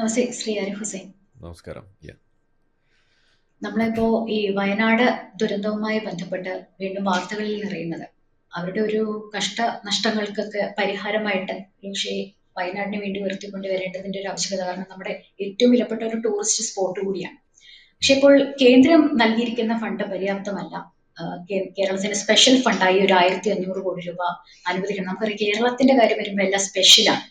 നമസ്തേ ശ്രീ ആരിഫ് ഹുസൈൻ. നമസ്കാരം. നമ്മളിപ്പോ ഈ വയനാട് ദുരന്തവുമായി ബന്ധപ്പെട്ട് വീണ്ടും വാർത്തകളിൽ അറിയുന്നത് അവരുടെ ഒരു കഷ്ട നഷ്ടങ്ങൾക്കൊക്കെ പരിഹാരമായിട്ട് പക്ഷേ വയനാടിന് വേണ്ടി ഉയർത്തിക്കൊണ്ടുവരേണ്ടതിന്റെ ഒരു ആവശ്യകത കാരണം നമ്മുടെ ഏറ്റവും വിലപ്പെട്ട ഒരു ടൂറിസ്റ്റ് സ്പോട്ട് കൂടിയാണ്. പക്ഷെ ഇപ്പോൾ കേന്ദ്രം നൽകിയിരിക്കുന്ന ഫണ്ട് പര്യാപ്തമല്ല. കേരളത്തിന്റെ കേരളത്തിന് സ്പെഷ്യൽ ഫണ്ടായി ഒരു ആയിരത്തി അഞ്ഞൂറ് കോടി രൂപ അനുവദിക്കണം. നമുക്കറിയാം കേരളത്തിന്റെ കാര്യം വരുമ്പോൾ എല്ലാം സ്പെഷ്യലാണ്.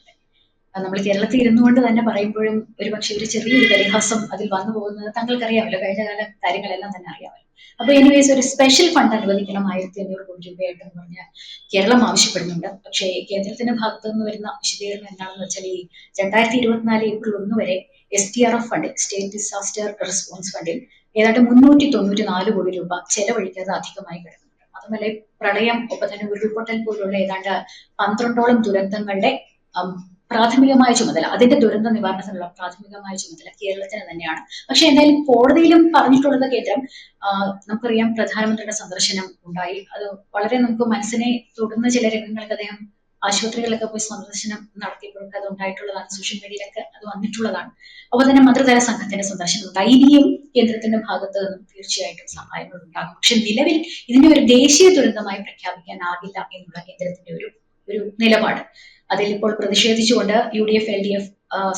നമ്മൾ കേരളത്തിൽ ഇരുന്നുകൊണ്ട് തന്നെ പറയുമ്പോഴും ഒരു പക്ഷെ ഒരു ചെറിയൊരു പരിഹാസം അതിൽ വന്നു പോകുന്നത് താങ്കൾക്കറിയാമല്ലോ. കഴിഞ്ഞ കാല കാര്യങ്ങളെല്ലാം തന്നെ അറിയാമല്ലോ. അപ്പൊ എനിവേസ് ഒരു സ്പെഷ്യൽ ഫണ്ട് അനുവദിക്കണം ആയിരത്തി അഞ്ഞൂറ് കോടി രൂപയായിട്ട് എന്ന് പറഞ്ഞാൽ കേരളം ആവശ്യപ്പെടുന്നുണ്ട്. പക്ഷേ കേന്ദ്രത്തിന്റെ ഭാഗത്തു നിന്ന് വരുന്ന വിശദീകരണം എന്താണെന്ന് വെച്ചാൽ ഈ രണ്ടായിരത്തി ഇരുപത്തിനാല് ഏപ്രിൽ ഒന്ന് വരെ എസ് ടി ആർ എഫ് ഫണ്ടിൽ സ്റ്റേറ്റ് ഡിസാസ്റ്റർ റെസ്പോൺസ് ഫണ്ടിൽ ഏതാണ്ട് മുന്നൂറ്റി തൊണ്ണൂറ്റി നാല് കോടി രൂപ ചെലവഴിക്കാതെ അധികമായി കിടക്കുന്നുണ്ട്. അതുമല്ല പ്രളയം ഒപ്പം തന്നെ ഉരുൾപൊട്ടൽ പോലുള്ള ഏതാണ്ട് പന്ത്രണ്ടോളം ദുരന്തങ്ങളുടെ പ്രാഥമികമായ ചുമതല. അതിന്റെ ദുരന്ത നിവാരണത്തിനുള്ള പ്രാഥമികമായ ചുമതല കേരളത്തിന് തന്നെയാണ്. പക്ഷെ എന്തായാലും കോടതിയിലും പറഞ്ഞിട്ടുള്ളത് കേന്ദ്രം നമുക്കറിയാം പ്രധാനമന്ത്രിയുടെ സന്ദർശനം ഉണ്ടായി. അത് വളരെ നമുക്ക് മനസ്സിനെ തൊടുന്ന ചില രംഗങ്ങൾക്ക് അദ്ദേഹം ആശുപത്രികളിലൊക്കെ പോയി സന്ദർശനം നടത്തിയപ്പോഴൊക്കെ അത് ഉണ്ടായിട്ടുള്ളതാണ്. സോഷ്യൽ മീഡിയയിലൊക്കെ അത് വന്നിട്ടുള്ളതാണ്. അപ്പോൾ തന്നെ മന്ത്രിതല സംഘത്തിന്റെ സന്ദർശനം ധൈര്യം കേന്ദ്രത്തിന്റെ ഭാഗത്ത് നിന്നും തീർച്ചയായിട്ടും സഹായങ്ങൾ ഉണ്ടാകും. പക്ഷെ നിലവിൽ ഇതിനെ ഒരു ദേശീയ ദുരന്തമായി പ്രഖ്യാപിക്കാനാകില്ല എന്നുള്ള കേന്ദ്രത്തിന്റെ ഒരു ഒരു നിലപാട്. അതിൽ ഇപ്പോൾ പ്രതിഷേധിച്ചുകൊണ്ട് U D F L D F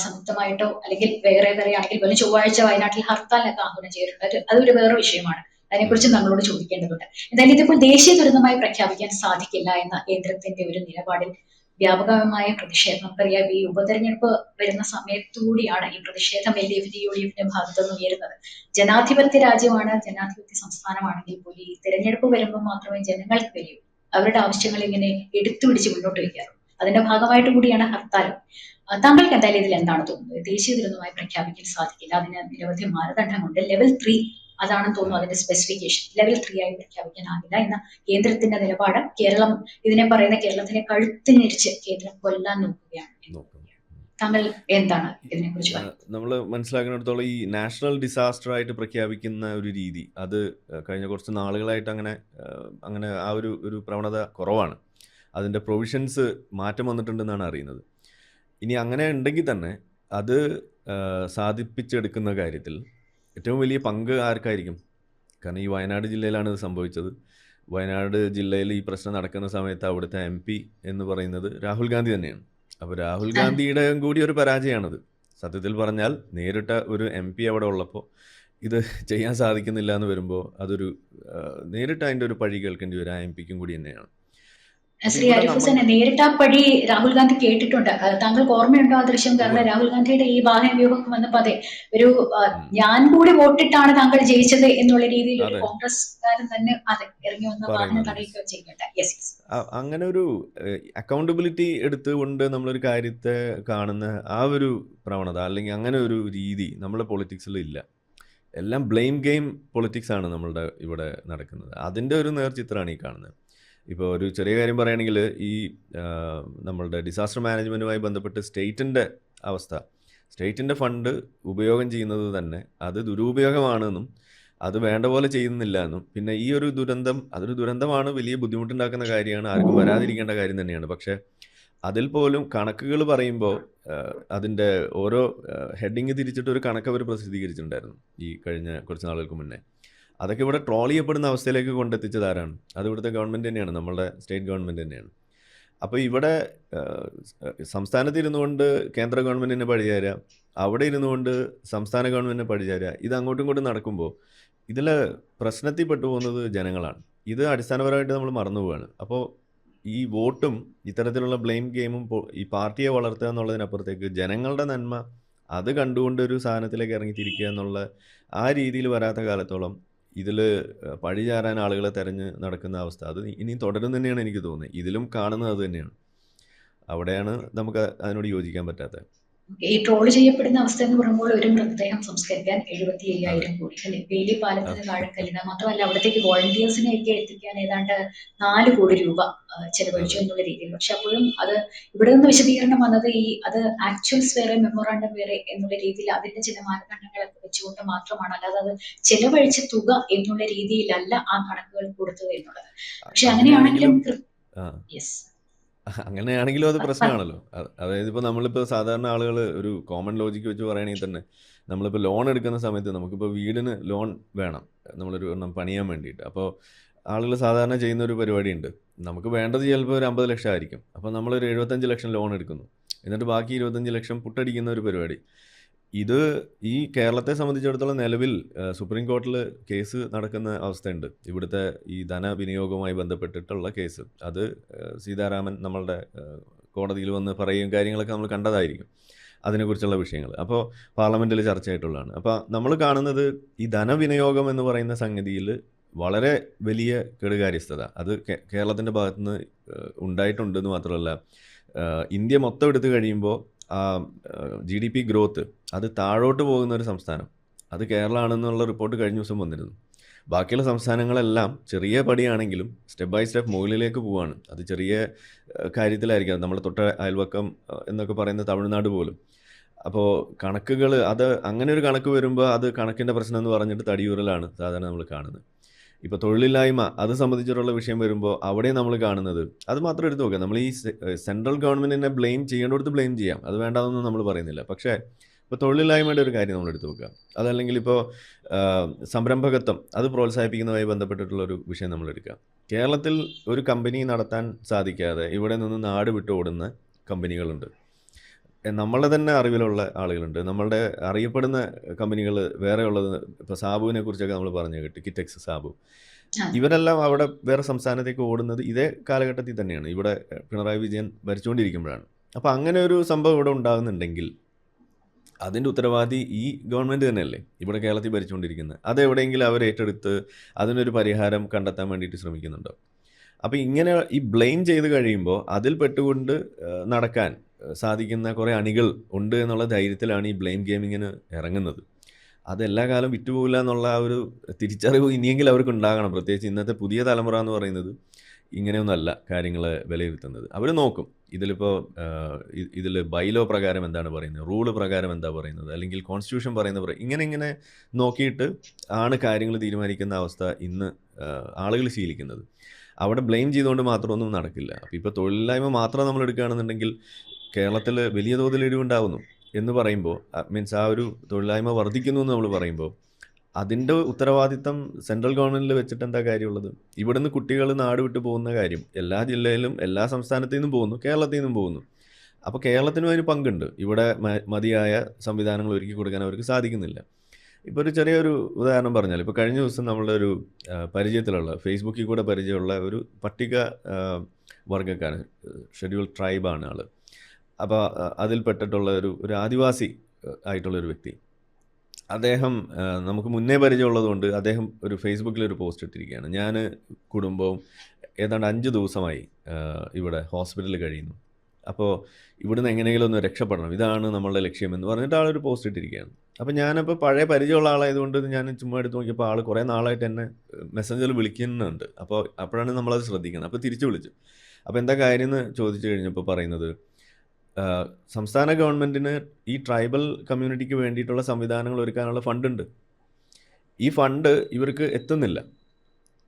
സംയുക്തമായിട്ടോ അല്ലെങ്കിൽ വേറെ വേറെ ആണെങ്കിൽ പോലും ചൊവ്വാഴ്ച വയനാട്ടിൽ ഹർത്താലൊക്കെ ആഹ്വാനം ചെയ്തിട്ടുണ്ട്. അത് അതൊരു വേറെ വിഷയമാണ്. അതിനെക്കുറിച്ച് നമ്മളോട് ചോദിക്കേണ്ടതുണ്ട്. എന്തായാലും ഇതിപ്പോൾ ദേശീയ ദുരന്തമായി പ്രഖ്യാപിക്കാൻ സാധിക്കില്ല എന്ന കേന്ദ്രത്തിന്റെ ഒരു നിലപാടിൽ വ്യാപകമായ പ്രതിഷേധം. നമുക്കറിയാം ഈ ഉപതെരഞ്ഞെടുപ്പ് വരുന്ന സമയത്തുകൂടിയാണ് ഈ പ്രതിഷേധം എൽ ഡി എഫിന്റെ യു ഡി എഫിന്റെ ഭാഗത്തുനിന്ന് ഉയരുന്നത്. ജനാധിപത്യ രാജ്യമാണ് ജനാധിപത്യ സംസ്ഥാനമാണെങ്കിൽ പോലും ഈ തെരഞ്ഞെടുപ്പ് വരുമ്പോൾ മാത്രമേ ജനങ്ങൾക്ക് വരൂ. അവരുടെ ആവശ്യങ്ങൾ ഇങ്ങനെ എടുത്തു പിടിച്ച് മുന്നോട്ട് വയ്ക്കാറുള്ളൂ. അതിന്റെ ഭാഗമായിട്ട് കൂടിയാണ് ഹർത്താൽ. താങ്കൾക്ക് എന്തായാലും ഇതിൽ എന്താണ് തോന്നുന്നത്? ദേശീയ ദുരന്തമായി പ്രഖ്യാപിക്കാൻ സാധിക്കില്ല. അതിന് നിരവധി മാനദണ്ഡമുണ്ട് ലെവൽ ത്രീ അതാണെന്ന് തോന്നുന്നു അതിന്റെ സ്പെസിഫിക്കേഷൻ ലെവൽ ത്രീ ആയി പ്രഖ്യാപിക്കാനാകില്ല എന്ന കേന്ദ്രത്തിന്റെ നിലപാട് കേരളം ഇതിനെ പറയുന്ന കേരളത്തിനെ കഴുത്തിനിരിച്ച് കേന്ദ്രം കൊല്ലാൻ നോക്കുകയാണ്. താങ്കൾ എന്താണ് ഇതിനെക്കുറിച്ച് പറയുന്നത്? നമ്മൾ മനസ്സിലാക്കുന്നിടത്തോളം ഈ നാഷണൽ ഡിസാസ്റ്റർ ആയിട്ട് പ്രഖ്യാപിക്കുന്ന ഒരു രീതി അത് കഴിഞ്ഞ കുറച്ച് നാളുകളായിട്ട് അങ്ങനെ അങ്ങനെ ആ ഒരു ഒരു പ്രവണത കുറവാണ്. അതിന്റെ പ്രൊവിഷൻസ് മാറ്റം വന്നിട്ടുണ്ടെന്നാണ് അറിയുന്നത്. ഇനി അങ്ങനെ ഉണ്ടെങ്കിൽ തന്നെ അത് സാധിപ്പിച്ചെടുക്കുന്ന കാര്യത്തിൽ ഏറ്റവും വലിയ പങ്ക് ആർക്കായിരിക്കും? കാരണം ഈ വയനാട് ജില്ലയിലാണ് ഇത് സംഭവിച്ചത്. വയനാട് ജില്ലയിൽ ഈ പ്രശ്നം നടക്കുന്ന സമയത്ത് അവിടുത്തെ എം പി എന്ന് പറയുന്നത് രാഹുൽ ഗാന്ധി തന്നെയാണ്. അപ്പോൾ രാഹുൽ ഗാന്ധിയുടെ കൂടി ഒരു പരാജയമാണത്. സത്യത്തിൽ പറഞ്ഞാൽ നേരിട്ട ഒരു എം പി അവിടെ ഉള്ളപ്പോൾ ഇത് ചെയ്യാൻ സാധിക്കുന്നില്ല എന്ന് വരുമ്പോൾ അതൊരു നേരിട്ട് അതിന്റെ ഒരു പഴി കേൾക്കേണ്ടി വരും ആ എം പിക്കും കൂടി തന്നെയാണ്. ശ്രീ ആരിഫ് നമ്മൾ നേരിട്ട് ആ പടി രാഹുൽ ഗാന്ധി കേട്ടിട്ടുണ്ട്. താങ്കൾക്ക് ഓർമ്മയുണ്ടോ ആ ദൃശ്യം? കാരണം രാഹുൽ ഗാന്ധിയുടെ ഈ വാഹന വ്യൂഹമൊക്കെ വന്നപ്പോ അതെ ഒരു ഞാൻ കൂടി വോട്ടിട്ടാണ് താങ്കൾ ജയിച്ചത് എന്നുള്ള രീതിയിൽ ഒരു കോൺഗ്രസ്കാരൻ തന്നെ അതെ ഇറങ്ങി വന്ന വാഹനം തടയുകയോ യെസ് അങ്ങനെ ഒരു അക്കൗണ്ടബിലിറ്റി എടുത്തുകൊണ്ട് നമ്മളൊരു കാര്യത്തെ കാണുന്ന ആ ഒരു പ്രവണത അല്ലെങ്കിൽ അങ്ങനെ ഒരു രീതി നമ്മളെ പൊളിറ്റിക്സിൽ ഇല്ല. എല്ലാം ബ്ലെയിം ഗെയിം പൊളിറ്റിക്സ് ആണ് നമ്മളുടെ ഇവിടെ നടക്കുന്നത്. അതിന്റെ ഒരു നേർചിത്രമാണ് ഈ കാണുന്നത്. ഇപ്പോൾ ഒരു ചെറിയ കാര്യം പറയുകയാണെങ്കിൽ ഈ നമ്മളുടെ ഡിസാസ്റ്റർ മാനേജ്മെന്റുമായി ബന്ധപ്പെട്ട് സ്റ്റേറ്റിന്റെ അവസ്ഥ. സ്റ്റേറ്റിന്റെ ഫണ്ട് ഉപയോഗം ചെയ്യുന്നത് തന്നെ അത് ദുരുപയോഗമാണെന്നും അത് വേണ്ട പോലെ ചെയ്യുന്നില്ല എന്നും പിന്നെ ഈ ഒരു ദുരന്തം അതൊരു ദുരന്തമാണ് വലിയ ബുദ്ധിമുട്ടുണ്ടാക്കുന്ന കാര്യമാണ് ആർക്കും വരാതിരിക്കേണ്ട കാര്യം തന്നെയാണ്. പക്ഷേ അതിൽ പോലും കണക്കുകൾ പറയുമ്പോൾ അതിന്റെ ഓരോ ഹെഡിങ് തിരിച്ചിട്ട് ഒരു കണക്ക് അവർ പ്രസിദ്ധീകരിച്ചിട്ടുണ്ടായിരുന്നു ഈ കഴിഞ്ഞ കുറച്ച് നാളുകൾക്ക് മുന്നേ. അതൊക്കെ ഇവിടെ ട്രോൾ ചെയ്യപ്പെടുന്ന അവസ്ഥയിലേക്ക് കൊണ്ടെത്തിച്ചത് ആരാണ്? അത് ഇവിടുത്തെ ഗവൺമെന്റ് തന്നെയാണ് നമ്മളുടെ സ്റ്റേറ്റ് ഗവൺമെന്റ് തന്നെയാണ്. അപ്പോൾ ഇവിടെ സംസ്ഥാനത്ത് ഇരുന്നുകൊണ്ട് കേന്ദ്ര ഗവൺമെന്റിനെ പഴിചാരുക അവിടെ ഇരുന്നുകൊണ്ട് സംസ്ഥാന ഗവൺമെന്റിനെ പഴിചാരുക ഇത് അങ്ങോട്ടും ഇങ്ങോട്ടും നടക്കുമ്പോൾ ഇതിൽ പ്രശ്നത്തിൽ പെട്ടുപോകുന്നത് ജനങ്ങളാണ്. ഇത് അടിസ്ഥാനപരമായിട്ട് നമ്മൾ മറന്നു പോവുകയാണ് അപ്പോൾ ഈ വോട്ടും ഇത്തരത്തിലുള്ള ബ്ലെയിം ഗെയിമും ഈ പാർട്ടിയെ വളർത്തുക എന്നുള്ളതിനപ്പുറത്തേക്ക് ജനങ്ങളുടെ നന്മ അത് കണ്ടുകൊണ്ട് ഒരു സാധനത്തിലേക്ക് ഇറങ്ങിത്തിരിക്കുക എന്നുള്ള ആ രീതിയിൽ വരാത്ത കാലത്തോളം ഇതിൽ പഴി ചാരാൻ ആളുകളെ തെരഞ്ഞ് നടക്കുന്ന അവസ്ഥ. അത് ഇനി തുടരും തന്നെയാണ് എനിക്ക് തോന്നുന്നത്. ഇതിലും കാണുന്നത് അത് തന്നെയാണ്. അവിടെയാണ് നമുക്ക് അതിനോട് യോജിക്കാൻ പറ്റാത്തത്. ഈ ട്രോൾ ചെയ്യപ്പെടുന്ന അവസ്ഥ എന്ന് പറയുമ്പോൾ ഒരു മൃതദേഹം സംസ്കരിക്കാൻ എഴുപത്തി അയ്യായിരം കോടി. അല്ലെ? വേലി പാലത്തിന് അതെ താഴെ കല്ലിട മാത്രമല്ല അവിടത്തേക്ക് വോളണ്ടിയേഴ്സിനെ ഒക്കെ എത്തിക്കാൻ ഏതാണ്ട് നാല് കോടി രൂപ ചെലവഴിച്ചു എന്നുള്ള രീതിയിൽ. പക്ഷെ അപ്പോഴും അത് ഇവിടെ നിന്ന് വിശദീകരണം വന്നത് ഈ അത് ആക്ച്വൽസ് വേറെ മെമ്മോറാണ്ടം വേറെ എന്നുള്ള രീതിയിൽ അതിന്റെ ചില മാനദണ്ഡങ്ങളൊക്കെ വെച്ചുകൊണ്ട് മാത്രമാണ്. അല്ലാതെ അത് ചെലവഴിച്ച തുക എന്നുള്ള രീതിയിലല്ല ആ കണക്കുകൾ കൊടുത്തത് എന്നുള്ളത്. പക്ഷെ അങ്ങനെയാണെങ്കിലും അങ്ങനെയാണെങ്കിലും യെസ് അങ്ങനെയാണെങ്കിലും അത് പ്രശ്നമാണല്ലോ. അത് അതായത് ഇപ്പോൾ നമ്മളിപ്പോൾ സാധാരണ ആളുകൾ ഒരു കോമൺ ലോജിക്ക് വെച്ച് പറയുകയാണെങ്കിൽ തന്നെ നമ്മളിപ്പോൾ ലോൺ എടുക്കുന്ന സമയത്ത് നമുക്കിപ്പോൾ വീടിന് ലോൺ വേണം. നമ്മളൊരു ഒരെണ്ണം പണിയാൻ വേണ്ടിയിട്ട്. അപ്പോൾ ആളുകൾ സാധാരണ ചെയ്യുന്ന ഒരു പരിപാടിയുണ്ട്. നമുക്ക് വേണ്ടത് ചിലപ്പോൾ ഒരു അമ്പത് ലക്ഷം ആയിരിക്കും. അപ്പോൾ നമ്മളൊരു എഴുപത്തഞ്ച് ലക്ഷം ലോൺ എടുക്കുന്നു. എന്നിട്ട് ബാക്കി ഇരുപത്തഞ്ച് ലക്ഷം പുട്ടടിക്കുന്ന ഒരു പരിപാടി. ഇത് ഈ കേരളത്തെ സംബന്ധിച്ചിടത്തോളം നിലവിൽ സുപ്രീം കോർട്ടിൽ കേസ് നടക്കുന്ന അവസ്ഥയുണ്ട്. ഇവിടുത്തെ ഈ ധനവിനിയോഗവുമായി ബന്ധപ്പെട്ടിട്ടുള്ള കേസ്. അത് സീതാരാമൻ നമ്മളുടെ കോടതിയിൽ വന്ന് പറയുകയും കാര്യങ്ങളൊക്കെ നമ്മൾ കണ്ടതായിരിക്കും അതിനെക്കുറിച്ചുള്ള വിഷയങ്ങൾ അപ്പോൾ പാർലമെന്റിൽ ചർച്ചയായിട്ടുള്ളതാണ്. അപ്പോൾ നമ്മൾ കാണുന്നത് ഈ ധനവിനിയോഗം എന്ന് പറയുന്ന സംഗതിയിൽ വളരെ വലിയ കെടുകാര്യസ്ഥത. അത് കേരളത്തിന്റെ ഭാഗത്തുനിന്ന് ഉണ്ടായിട്ടുണ്ടെന്ന് മാത്രമല്ല ഇന്ത്യ മൊത്തം എടുത്തു കഴിയുമ്പോൾ ജി ഡി പി ഗ്രോത്ത് അത് താഴോട്ട് പോകുന്ന ഒരു സംസ്ഥാനം. അത് കേരളമാണെന്നുള്ള റിപ്പോർട്ട് കഴിഞ്ഞ ദിവസം വന്നിരുന്നു. ബാക്കിയുള്ള സംസ്ഥാനങ്ങളെല്ലാം ചെറിയ പടിയാണെങ്കിലും സ്റ്റെപ്പ് ബൈ സ്റ്റെപ്പ് മുകളിലേക്ക് പോവാണ്. അത് ചെറിയ കാര്യത്തിലായിരിക്കും. നമ്മൾ തൊട്ട അയൽവക്കം എന്നൊക്കെ പറയുന്ന തമിഴ്നാട് പോലും. അപ്പോൾ കണക്കുകൾ അത് അങ്ങനെ ഒരു കണക്ക് വരുമ്പോൾ അത് കണക്കിന്റെ പ്രശ്നം എന്ന് പറഞ്ഞിട്ട് തടിയൂരലാണ് സാധാരണ നമ്മൾ കാണുന്നത്. ഇപ്പോൾ തൊഴിലില്ലായ്മ അത് സംബന്ധിച്ചിട്ടുള്ള വിഷയം വരുമ്പോൾ അവിടെ നമ്മൾ കാണുന്നത് അത് മാത്രം എടുത്ത് നോക്കാം നമ്മൾ ഈ സെൻട്രൽ ഗവൺമെന്റിനെ ബ്ലെയിം ചെയ്യേണ്ടടുത്ത് ബ്ലെയിം ചെയ്യാം. അത് വേണ്ടാതൊന്നും നമ്മൾ പറയുന്നില്ല. പക്ഷേ ഇപ്പോൾ തൊഴിലില്ലായ്മയുടെ ഒരു കാര്യം നമ്മൾ എടുത്ത് നോക്കുക. അതല്ലെങ്കിൽ ഇപ്പോൾ സംരംഭകത്വം അത് പ്രോത്സാഹിപ്പിക്കുന്നതുമായി ബന്ധപ്പെട്ടിട്ടുള്ള ഒരു വിഷയം നമ്മൾ എടുക്കുക കേരളത്തിൽ ഒരു കമ്പനി നടത്താൻ സാധിക്കാതെ ഇവിടെ നിന്ന് നാട് വിട്ട് ഓടുന്ന കമ്പനികളുണ്ട്. നമ്മളുടെ നമ്മളെ തന്നെ അറിവിലുള്ള ആളുകളുണ്ട്. നമ്മളുടെ അറിയപ്പെടുന്ന കമ്പനികൾ വേറെ ഉള്ളത് ഇപ്പോൾ സാബുവിനെ കുറിച്ചൊക്കെ നമ്മൾ പറഞ്ഞു കേട്ടു കിറ്റെക്സ് സാബു. ഇവരെല്ലാം അവിടെ വേറെ സംസ്ഥാനത്തേക്ക് ഓടുന്നത് ഇതേ കാലഘട്ടത്തിൽ തന്നെയാണ്. ഇവിടെ പിണറായി വിജയൻ ഭരിച്ചുകൊണ്ടിരിക്കുമ്പോഴാണ്. അപ്പോൾ അങ്ങനെ ഒരു സംഭവം ഇവിടെ ഉണ്ടാകുന്നുണ്ടെങ്കിൽ അതിന്റെ ഉത്തരവാദി ഈ ഗവൺമെന്റ് തന്നെയല്ലേ? ഇവിടെ കേരളത്തിൽ ഭരിച്ചുകൊണ്ടിരിക്കുന്നത്. അതെവിടെയെങ്കിലും അവർ ഏറ്റെടുത്ത് അതിനൊരു പരിഹാരം കണ്ടെത്താൻ വേണ്ടിയിട്ട് ശ്രമിക്കുന്നുണ്ടോ? അപ്പോൾ ഇങ്ങനെ ഈ ബ്ലെയിം ചെയ്ത് കഴിയുമ്പോൾ അതിൽ പെട്ടുകൊണ്ട് നടക്കാൻ സാധിക്കുന്ന കുറേ അണികൾ ഉണ്ട് എന്നുള്ള ധൈര്യത്തിലാണ് ഈ ബ്ലെയിം ഗെയിമിങ്ങിന് ഇറങ്ങുന്നത്. അതെല്ലാ കാലം വിറ്റുപോകില്ല എന്നുള്ള ആ ഒരു തിരിച്ചറിവ് ഇനിയെങ്കിലും അവർക്ക് ഉണ്ടാകണം പ്രത്യേകിച്ച് ഇന്നത്തെ പുതിയ തലമുറ എന്ന് പറയുന്നത് ഇങ്ങനെയൊന്നല്ല കാര്യങ്ങൾ വിലയിരുത്തുന്നത്. അവർ നോക്കും. ഇതിലിപ്പോൾ ഇതിൽ ബൈലോ പ്രകാരം എന്താണ് പറയുന്നത്? റൂൾ പ്രകാരം എന്താ പറയുന്നത്? അല്ലെങ്കിൽ കോൺസ്റ്റിറ്റ്യൂഷൻ പറയുന്ന പറയും ഇങ്ങനെ ഇങ്ങനെ നോക്കിയിട്ട് ആണ് കാര്യങ്ങൾ തീരുമാനിക്കുന്ന അവസ്ഥ ഇന്ന് ആളുകൾ ശീലിക്കുന്നത്. അവിടെ ബ്ലെയിം ചെയ്തുകൊണ്ട് മാത്രമൊന്നും നടക്കില്ല. അപ്പോൾ ഇപ്പോൾ തൊഴിലില്ലായ്മ മാത്രം നമ്മൾ എടുക്കുകയാണെന്നുണ്ടെങ്കിൽ കേരളത്തിൽ വലിയ തോതിൽ ഇടിവുണ്ടാവുന്നു. എന്ന് പറയുമ്പോൾ മീൻസ് ആ ഒരു തൊഴിലില്ലായ്മ വർദ്ധിക്കുന്നു എന്ന് നമ്മൾ പറയുമ്പോൾ അതിന്റെ ഉത്തരവാദിത്തം സെൻട്രൽ ഗവൺമെന്റിൽ വെച്ചിട്ട് എന്താ കാര്യമുള്ളത്? ഇവിടുന്ന് കുട്ടികൾ നാട് വിട്ട് പോകുന്ന കാര്യം എല്ലാ ജില്ലയിലും എല്ലാ സംസ്ഥാനത്തു നിന്നും പോകുന്നു കേരളത്തിൽ നിന്നും പോകുന്നു. അപ്പോൾ കേരളത്തിനും അതിന് പങ്കുണ്ട്. ഇവിടെ മതിയായ സംവിധാനങ്ങൾ ഒരുക്കി കൊടുക്കാൻ അവർക്ക് സാധിക്കുന്നില്ല. ഇപ്പോൾ ഒരു ചെറിയൊരു ഉദാഹരണം പറഞ്ഞാൽ ഇപ്പോൾ കഴിഞ്ഞ ദിവസം നമ്മളുടെ ഒരു പരിചയത്തിലുള്ള ഫേസ്ബുക്കിൽ കൂടെ പരിചയമുള്ള ഒരു പട്ടിക വർഗക്കാരൻ ഷെഡ്യൂൾ ട്രൈബാണ് ആൾ അപ്പോൾ അതിൽപ്പെട്ടിട്ടുള്ള ഒരു ഒരു ആദിവാസി ആയിട്ടുള്ള ഒരു വ്യക്തി. അദ്ദേഹം നമുക്ക് മുന്നേ പരിചയമുള്ളതുകൊണ്ട് അദ്ദേഹം ഒരു ഫേസ്ബുക്കിൽ ഒരു പോസ്റ്റ് ഇട്ടിരിക്കുകയാണ്. ഞാൻ കുടുംബവും ഏതാണ്ട് അഞ്ച് ദിവസമായി ഇവിടെ ഹോസ്പിറ്റലിൽ കഴിയുന്നു. അപ്പോൾ ഇവിടുന്ന് എങ്ങനെയെങ്കിലും ഒന്ന് രക്ഷപ്പെടണം. ഇതാണ് നമ്മളുടെ ലക്ഷ്യം എന്ന് പറഞ്ഞിട്ട് ആളൊരു പോസ്റ്റ് ഇട്ടിരിക്കുകയാണ്. അപ്പോൾ ഞാനപ്പോൾ പഴയ പരിചയമുള്ള ആളായതുകൊണ്ട് ഞാൻ ചുമ്മാ എടുത്ത് നോക്കിയപ്പോൾ ആൾ കുറേ നാളായിട്ട് എന്നെ മെസ്സഞ്ചറിൽ വിളിക്കുന്നുണ്ട്. അപ്പോൾ അപ്പോഴാണ് നമ്മളത് ശ്രദ്ധിക്കുന്നത്. അപ്പോൾ തിരിച്ചു വിളിച്ചു. അപ്പോൾ എന്താ കാര്യം എന്ന് ചോദിച്ചു കഴിഞ്ഞപ്പോൾ പറയുന്നത് സംസ്ഥാന ഗവൺമെന്റിന് ഈ ട്രൈബൽ കമ്മ്യൂണിറ്റിക്ക് വേണ്ടിയിട്ടുള്ള സംവിധാനങ്ങൾ ഒരുക്കാനുള്ള ഫണ്ടുണ്ട്. ഈ ഫണ്ട് ഇവർക്ക് എത്തുന്നില്ല.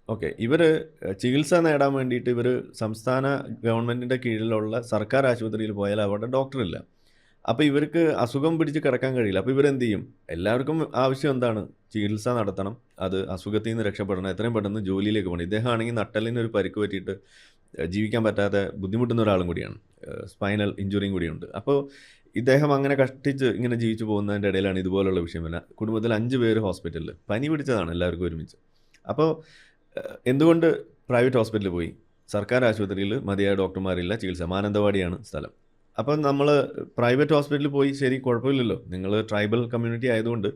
ഓക്കെ ഇവർ ചികിത്സ നേടാൻ വേണ്ടിയിട്ട് ഇവർ സംസ്ഥാന ഗവൺമെന്റിന്റെ കീഴിലുള്ള സർക്കാർ ആശുപത്രിയിൽ പോയാൽ അവിടെ ഡോക്ടറില്ല അപ്പോൾ ഇവർക്ക് അസുഖം പിടിച്ച് കിടക്കാൻ കഴിയില്ല. അപ്പോൾ ഇവരെന്ത് ചെയ്യും? എല്ലാവർക്കും ആവശ്യം എന്താണ്? ചികിത്സ നടത്തണം. അത് അസുഖത്തിൽ നിന്ന് രക്ഷപ്പെടണം. എത്രയും പെട്ടെന്ന് ജോലിയിലേക്ക് പോകണം. ഇദ്ദേഹമാണെങ്കിൽ നട്ടലിന് ഒരു പരിക്ക് പറ്റിയിട്ട് ജീവിക്കാൻ പറ്റാതെ ബുദ്ധിമുട്ടുന്ന ഒരാളും കൂടിയാണ്. സ്പൈനൽ ഇഞ്ചുറിയും കൂടിയുണ്ട്. അപ്പോൾ ഇദ്ദേഹം അങ്ങനെ കഷ്ടിച്ച് ഇങ്ങനെ ജീവിച്ചു പോകുന്നതിന്റെ ഇടയിലാണ് ഇതുപോലുള്ള വിഷയം കുടുംബത്തിൽ അഞ്ച് പേര് ഹോസ്പിറ്റലിൽ പനി പിടിച്ചതാണ് എല്ലാവർക്കും ഒരുമിച്ച്. അപ്പോൾ എന്തുകൊണ്ട് പ്രൈവറ്റ് ഹോസ്പിറ്റലിൽ പോയി? സർക്കാർ ആശുപത്രിയിൽ മതിയായ ഡോക്ടർമാരില്ല ചികിത്സ. മാനന്തവാടിയാണ് സ്ഥലം. അപ്പം നമ്മൾ പ്രൈവറ്റ് ഹോസ്പിറ്റലിൽ പോയി ശരി കുഴപ്പമില്ലല്ലോ. നിങ്ങൾ ട്രൈബൽ കമ്മ്യൂണിറ്റി ആയതുകൊണ്ട്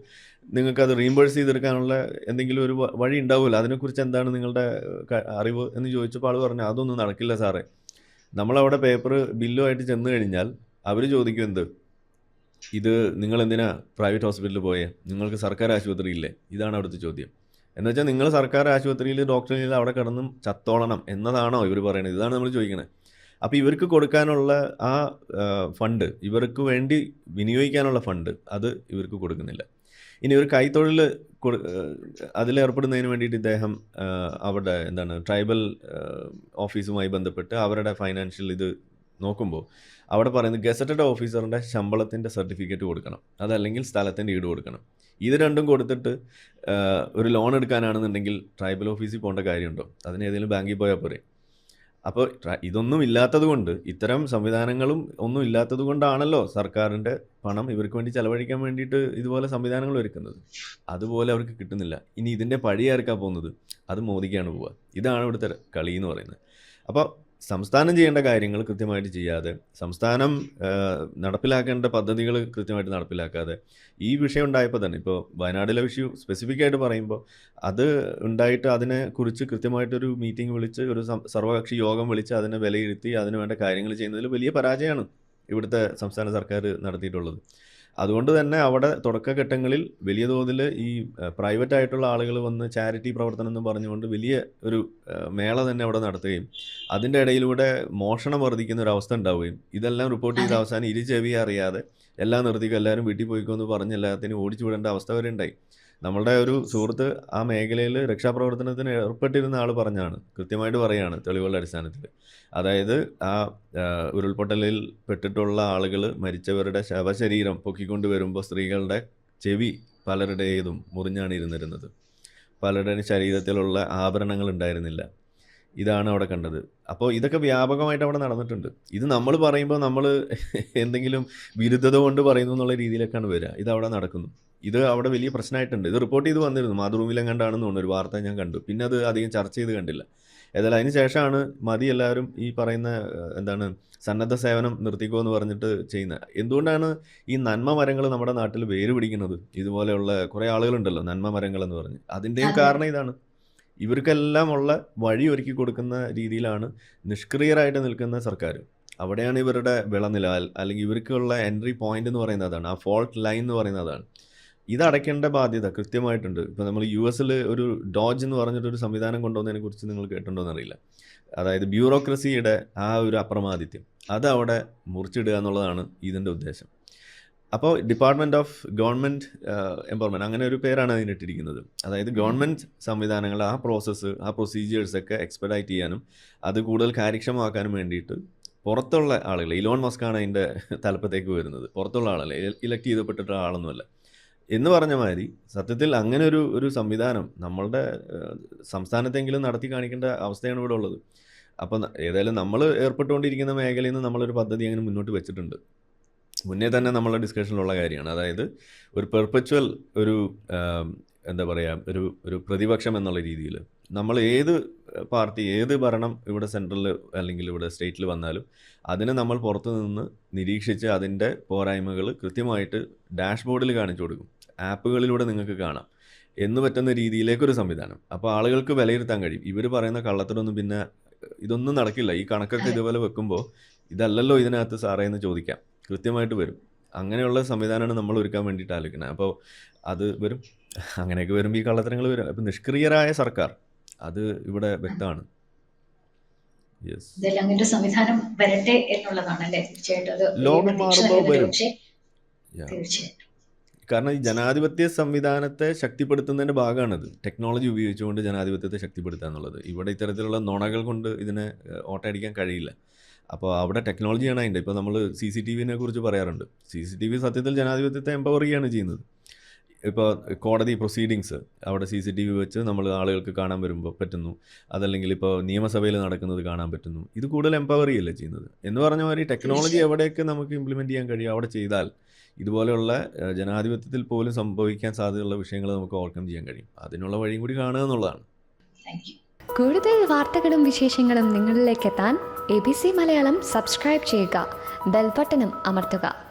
നിങ്ങൾക്ക് അത് റീംബേഴ്സ് ചെയ്തെടുക്കാനുള്ള എന്തെങ്കിലും ഒരു വഴി ഉണ്ടാവുമല്ലോ. അതിനെക്കുറിച്ച് എന്താണ് നിങ്ങളുടെ അറിവ് എന്ന് ചോദിച്ചപ്പോൾ ആൾ പറഞ്ഞു അതൊന്നും നടക്കില്ല സാറേ. നമ്മളവിടെ പേപ്പർ ബില്ലുമായിട്ട് ചെന്ന് കഴിഞ്ഞാൽ അവർ ചോദിക്കും എന്ത്? ഇത് നിങ്ങൾ എന്തിനാ പ്രൈവറ്റ് ഹോസ്പിറ്റലിൽ പോയേ? നിങ്ങൾക്ക് സർക്കാർ ആശുപത്രി ഇല്ലേ ഇതാണ് അവിടുത്തെ ചോദ്യം. എന്ന് വെച്ചാൽ നിങ്ങൾ സർക്കാർ ആശുപത്രിയിൽ ഡോക്ടറിൽ അവിടെ കിടന്നും ചത്തോളണം എന്നതാണോ ഇവർ പറയുന്നത് ഇതാണ് നമ്മൾ ചോദിക്കുന്നത് അപ്പോൾ ഇവർക്ക് കൊടുക്കാനുള്ള ആ ഫണ്ട് ഇവർക്ക് വേണ്ടി വിനിയോഗിക്കാനുള്ള ഫണ്ട് അത് ഇവർക്ക് കൊടുക്കുന്നില്ല. ഇനി ഒരു കൈത്തൊഴിൽ അതിലേർപ്പെടുന്നതിന് വേണ്ടിയിട്ട് ഇദ്ദേഹം അവിടെ എന്താണ് ട്രൈബൽ ഓഫീസുമായി ബന്ധപ്പെട്ട് അവരുടെ ഫൈനാൻഷ്യൽ ഇത് നോക്കുമ്പോൾ അവിടെ പറയുന്നത് ഗസറ്റഡ് ഓഫീസറിന്റെ ശമ്പളത്തിന്റെ സർട്ടിഫിക്കറ്റ് കൊടുക്കണം. അതല്ലെങ്കിൽ സ്ഥലത്തിന്റെ ഈട് കൊടുക്കണം. ഇത് രണ്ടും കൊടുത്തിട്ട് ഒരു ലോൺ എടുക്കാനാണെന്നുണ്ടെങ്കിൽ ട്രൈബൽ ഓഫീസിൽ പോകേണ്ട കാര്യമുണ്ടോ? അതിന് ഏതെങ്കിലും ബാങ്കിൽ പോയാൽ പോരെ. അപ്പോൾ ഇതൊന്നും ഇല്ലാത്തത് കൊണ്ട് ഇത്തരം സംവിധാനങ്ങളും ഒന്നും ഇല്ലാത്തത് കൊണ്ടാണല്ലോ സർക്കാരിന്റെ പണം ഇവർക്ക് വേണ്ടി ചെലവഴിക്കാൻ വേണ്ടിയിട്ട് ഇതുപോലെ സംവിധാനങ്ങൾ ഒരുക്കുന്നത്. അതുപോലെ അവർക്ക് കിട്ടുന്നില്ല. ഇനി ഇതിന്റെ പഴി ആർക്കാ പോകുന്നത്? അത് മോദിക്കാണ് പോവുക. ഇതാണ് ഇവിടുത്തെ കളി എന്ന് പറയുന്നത്. അപ്പോൾ സംസ്ഥാനം ചെയ്യേണ്ട കാര്യങ്ങൾ കൃത്യമായിട്ട് ചെയ്യാതെ സംസ്ഥാനം നടപ്പിലാക്കേണ്ട പദ്ധതികൾ കൃത്യമായിട്ട് നടപ്പിലാക്കാതെ ഈ വിഷയം ഉണ്ടായപ്പോൾ തന്നെ ഇപ്പോൾ വയനാടിലെ വിഷയം സ്പെസിഫിക് ആയിട്ട് പറയുമ്പോൾ അത് ഉണ്ടായിട്ട് അതിനെക്കുറിച്ച് കൃത്യമായിട്ടൊരു മീറ്റിംഗ് വിളിച്ച് ഒരു സർവകക്ഷി യോഗം വിളിച്ച് അതിനെ വിലയിരുത്തി അതിന് വേണ്ട കാര്യങ്ങൾ ചെയ്യുന്നതിൽ വലിയ പരാജയമാണ് ഇവിടുത്തെ സംസ്ഥാന സർക്കാർ നടത്തിയിട്ടുള്ളത്. അതുകൊണ്ട് തന്നെ അവിടെ തുടക്കഘട്ടങ്ങളിൽ വലിയ തോതിൽ ഈ പ്രൈവറ്റ് ആയിട്ടുള്ള ആളുകൾ വന്ന് ചാരിറ്റി പ്രവർത്തനം എന്ന് പറഞ്ഞുകൊണ്ട് വലിയ ഒരു മേള തന്നെ അവിടെ നടത്തുകയും അതിന്റെ ഇടയിലൂടെ മോഷണം വർദ്ധിക്കുന്ന ഒരു അവസ്ഥ ഉണ്ടാവുകയും ഇതെല്ലാം റിപ്പോർട്ട് ചെയ്ത് അവസാനം ഇരു ചെവി അറിയാതെ എല്ലാം നിർത്തിക്കും എല്ലാവരും വീട്ടിൽ പോയിക്കോ എന്ന് പറഞ്ഞ് എല്ലാത്തിനും ഓടിച്ചു വിടേണ്ട അവസ്ഥ വരെ ഉണ്ടായി. നമ്മളുടെ ഒരു സുഹൃത്ത് ആ മേഖലയിൽ രക്ഷാപ്രവർത്തനത്തിന് ഏർപ്പെട്ടിരുന്ന ആൾ പറഞ്ഞാണ്. കൃത്യമായിട്ട് പറയാണ് തെളിവുകളുടെ അടിസ്ഥാനത്തിൽ. അതായത് ആ ഉരുൾപൊട്ടലിൽ പെട്ടിട്ടുള്ള ആളുകൾ മരിച്ചവരുടെ ശവശരീരം പൊക്കിക്കൊണ്ട് വരുമ്പോൾ സ്ത്രീകളുടെ ചെവി പലരുടേതും മുറിഞ്ഞാണ് ഇരുന്നിരുന്നത്. പലരുടെയും ശരീരത്തിലുള്ള ആഭരണങ്ങൾ ഉണ്ടായിരുന്നില്ല. ഇതാണ് അവിടെ കണ്ടത്. അപ്പോൾ ഇതൊക്കെ വ്യാപകമായിട്ട് അവിടെ നടന്നിട്ടുണ്ട്. ഇത് നമ്മൾ പറയുമ്പോൾ നമ്മൾ എന്തെങ്കിലും വിരുദ്ധത കൊണ്ട് പറയുന്നു എന്നുള്ള രീതിയിലേക്കാണ് വരിക. ഇത് അവിടെ നടക്കുന്നു. ഇത് അവിടെ വലിയ പ്രശ്നമായിട്ടുണ്ട് ഇത് റിപ്പോർട്ട് ചെയ്ത് വന്നിരുന്നു. മാതൃഭൂമിയിലെങ്ങാണ്ടാണെന്ന് തോന്നുന്നു. ഒരു വാർത്ത ഞാൻ കണ്ടു. പിന്നെ അത് അധികം ചർച്ച ചെയ്ത് കണ്ടില്ല. ഏതായാലും അതിന് ശേഷമാണ് മതി എല്ലാവരും ഈ പറയുന്ന എന്താണ് സന്നദ്ധ സേവനം നിർത്തിക്കോ എന്ന് പറഞ്ഞിട്ട് ചെയ്യുന്നത്. എന്തുകൊണ്ടാണ് ഈ നന്മ മരങ്ങൾ നമ്മുടെ നാട്ടിൽ വേര് പിടിക്കുന്നത്? ഇതുപോലെയുള്ള കുറേ ആളുകളുണ്ടല്ലോ നന്മ മരങ്ങൾ എന്ന് പറഞ്ഞ്. അതിന്റെയും കാരണം ഇതാണ്. ഇവർക്കെല്ലാം ഉള്ള വഴി ഒരുക്കി കൊടുക്കുന്ന രീതിയിലാണ് നിഷ്ക്രിയരായിട്ട് നിൽക്കുന്ന സർക്കാർ. അവിടെയാണ് ഇവരുടെ വിളനില. അല്ലെങ്കിൽ ഇവർക്കുള്ള എൻട്രി പോയിന്റ് എന്ന് പറയുന്നത് അതാണ്. ആ ഫോൾട്ട് ലൈൻ എന്ന് പറയുന്നതാണ് അതാണ്. ഇത് അടയ്ക്കേണ്ട ബാധ്യത കൃത്യമായിട്ടുണ്ട്. ഇപ്പോൾ നമ്മൾ യു എസിൽ ഒരു ഡോജ് എന്ന് പറഞ്ഞിട്ടൊരു സംവിധാനം കൊണ്ടുവന്നതിനെ കുറിച്ച് നിങ്ങൾ കേട്ടിട്ടുണ്ടോ എന്നറിയില്ല അതായത് ബ്യൂറോക്രസിയുടെ ആ ഒരു അപ്രമാദിത്യം. അത് അവിടെ മുറിച്ചിടുക എന്നുള്ളതാണ് ഇതിന്റെ ഉദ്ദേശം. അപ്പോൾ ഡിപ്പാർട്ട്മെന്റ് ഓഫ് ഗവൺമെന്റ് എംപവർമെന്റ് അങ്ങനെ ഒരു പേരാണ് അതിനിട്ടിരിക്കുന്നത് അതായത് ഗവൺമെന്റ് സംവിധാനങ്ങൾ ആ പ്രോസസ്സ് ആ പ്രൊസീജിയേഴ്സൊക്കെ എക്സ്പെഡൈറ്റ് ചെയ്യാനും അത് കൂടുതൽ കാര്യക്ഷമമാക്കാനും വേണ്ടിയിട്ട് പുറത്തുള്ള ആളുകൾ ഇലോൺ മസ്കാണ് അതിന്റെ തലപ്പത്തേക്ക് വരുന്നത്. പുറത്തുള്ള ആളല്ല ഇലക്ട് ചെയ്തപ്പെട്ടിട്ടുള്ള ആളൊന്നുമല്ല. എന്ന് പറഞ്ഞ മാതിരി സത്യത്തിൽ അങ്ങനെ ഒരു ഒരു സംവിധാനം നമ്മളുടെ സംസ്ഥാനത്തെങ്കിലും നടത്തി കാണിക്കേണ്ട അവസ്ഥയാണ് ഇവിടെ ഉള്ളത്. അപ്പം ഏതായാലും നമ്മൾ ഏർപ്പെട്ടുകൊണ്ടിരിക്കുന്ന മേഖലയിൽ നിന്ന് നമ്മളൊരു പദ്ധതി അങ്ങനെ മുന്നോട്ട് വെച്ചിട്ടുണ്ട്. മുന്നേ തന്നെ നമ്മളെ ഡിസ്കഷനിലുള്ള കാര്യമാണ്. അതായത് ഒരു പെർപ്പച്വൽ ഒരു എന്താ പറയുക ഒരു ഒരു പ്രതിപക്ഷം എന്നുള്ള രീതിയിൽ നമ്മൾ ഏത് പാർട്ടി ഏത് ഭരണം ഇവിടെ സെൻട്രലിൽ അല്ലെങ്കിൽ ഇവിടെ സ്റ്റേറ്റിൽ വന്നാലും അതിനെ നമ്മൾ പുറത്തു നിന്ന് നിരീക്ഷിച്ച് അതിന്റെ പോരായ്മകൾ കൃത്യമായിട്ട് ഡാഷ്ബോർഡിൽ കാണിച്ചു കൊടുക്കും. ആപ്പുകളിലൂടെ നിങ്ങൾക്ക് കാണാം. എന്ന് പറ്റുന്ന രീതിയിലേക്കൊരു സംവിധാനം. അപ്പോൾ ആളുകൾക്ക് വിലയിരുത്താൻ കഴിയും. ഇവർ പറയുന്ന കള്ളത്തിനൊന്നും പിന്നെ ഇതൊന്നും നടക്കില്ല. ഈ കണക്കൊക്കെ ഇതുപോലെ വെക്കുമ്പോൾ ഇതല്ലല്ലോ ഇതിനകത്ത് സാറേ എന്ന് ചോദിക്കാം. കൃത്യമായിട്ട് വരും. അങ്ങനെയുള്ള സംവിധാനമാണ് നമ്മൾ ഒരുക്കാൻ വേണ്ടിയിട്ട് ആലോചിക്കുന്നത്. അപ്പോൾ അത് വരും. അങ്ങനെയൊക്കെ വരുമ്പോൾ ഈ കള്ളത്തരങ്ങൾ വരും. അപ്പം നിഷ്ക്രിയരായ സർക്കാർ അത് ഇവിടെ വ്യക്തമാണ്. അങ്ങനെ സംവിധാനം വരട്ടെ എന്നുള്ളതാണ് ലോകം മാറുമ്പോൾ വരും. തീർച്ചയായിട്ടും. കാരണം ഈ ജനാധിപത്യ സംവിധാനത്തെ ശക്തിപ്പെടുത്തുന്നതിന്റെ ഭാഗമാണിത്. ടെക്നോളജി ഉപയോഗിച്ചുകൊണ്ട് ജനാധിപത്യത്തെ ശക്തിപ്പെടുത്തുക എന്നുള്ളത്. ഇവിടെ ഇത്തരത്തിലുള്ള നുണകൾ കൊണ്ട് ഇതിനെ ഓട്ടടിക്കാൻ ഓട്ടയടിക്കാൻ കഴിയില്ല. അപ്പോൾ അവിടെ ടെക്നോളജിയാണ് അതിന്റെ. ഇപ്പോൾ നമ്മൾ സി സി ടി വിനെ കുറിച്ച് പറയാറുണ്ട്. സി സി ടി വി സത്യത്തിൽ ജനാധിപത്യത്തെ എംപവർ ചെയ്യുകയാണ് ചെയ്യുന്നത്. ഇപ്പോൾ കോടതി പ്രൊസീഡിങ്സ് അവിടെ സി സി ടി വി വെച്ച് നമ്മൾ ആളുകൾക്ക് കാണാൻ വരുമ്പോൾ പറ്റുന്നു. അതല്ലെങ്കിൽ ഇപ്പോൾ നിയമസഭയിൽ നടക്കുന്നത് കാണാൻ പറ്റുന്നു. ഇത് കൂടുതൽ എംപവർ ചെയ്യല്ലേ ചെയ്യുന്നത്? എന്ന് പറഞ്ഞ മാതിരി ടെക്നോളജി എവിടെയൊക്കെ നമുക്ക് ഇംപ്ലിമെന്റ് ചെയ്യാൻ കഴിയും അവിടെ ചെയ്താൽ ഇതുപോലെയുള്ള ജനാധിപത്യത്തിൽ പോലും സംഭവിക്കാൻ സാധ്യതയുള്ള വിഷയങ്ങൾ നമുക്ക് ഓവർകം ചെയ്യാൻ കഴിയും. അതിനുള്ള വഴിയും കൂടി കാണുക എന്നുള്ളതാണ്. കൂടുതൽ വാർത്തകളും വിശേഷങ്ങളും നിങ്ങളിലേക്ക് എത്താൻ A B C Malayalam subscribe ചെയ്യുക ബെൽബട്ടനും അമർത്തുക.